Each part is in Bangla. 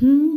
আকাশ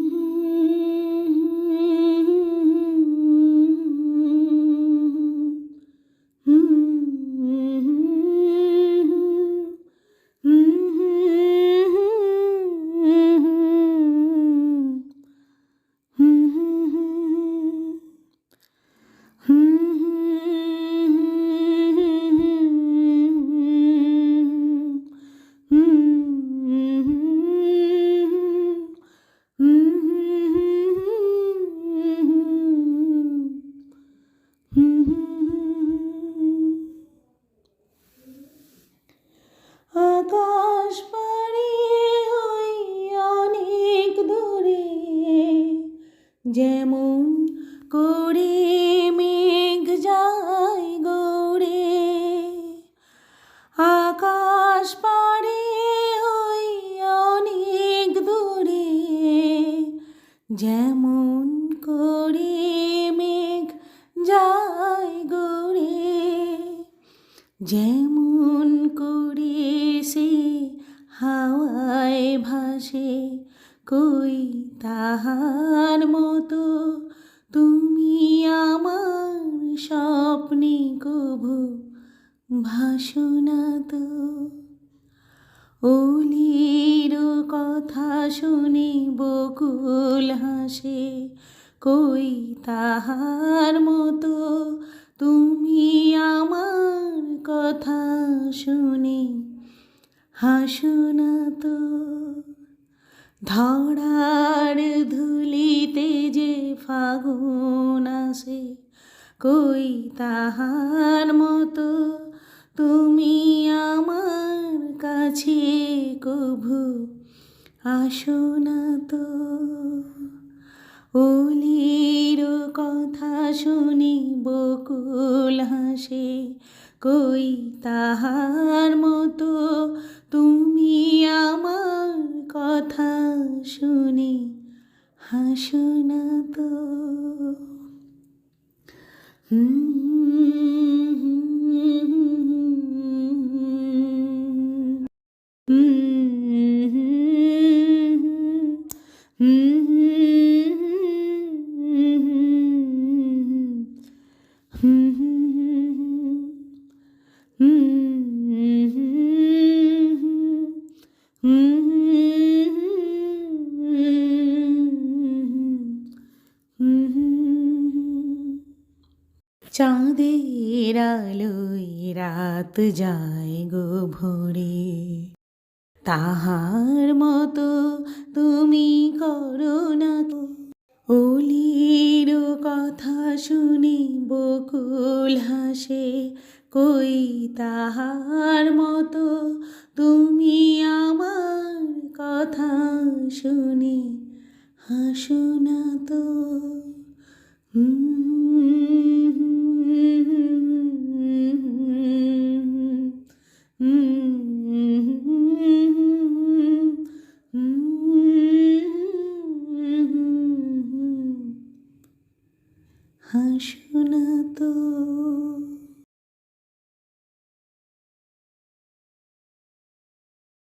যেমন করে মেঘ যায় গৌরে আকাশ পাড়ি ওই অনেক দূরে। যেমন করে মেঘ যায় গৌরে যেমন করে সে হাওয়ায় ভাসে, কই তাহার মতো তুমি আমার স্বপ্নে কভু ভাসনা তো। ওলির কথা শুনে বকুল হাসে, কই তাহার মতো তুমি আমার কথা শুনে হাসো না তো। ধরার ধুলিতে যে ফাগুন আসে, কই তাহার মতো তুমি আমার কাছে কভু আসো না তো। ওলির কথা শুনি বকুল হাসে, কই তাহার মতো তুমি Hmm. চাঁদের আলোয় রাত যায় গো ভোরে। তাহার মতো তুমি করো না তো। ওলির কথা শুনি বকুল হাসে, কই তাহার মতো তুমি আমার কথা শুনে হাসো না তো। হাসুনা তো।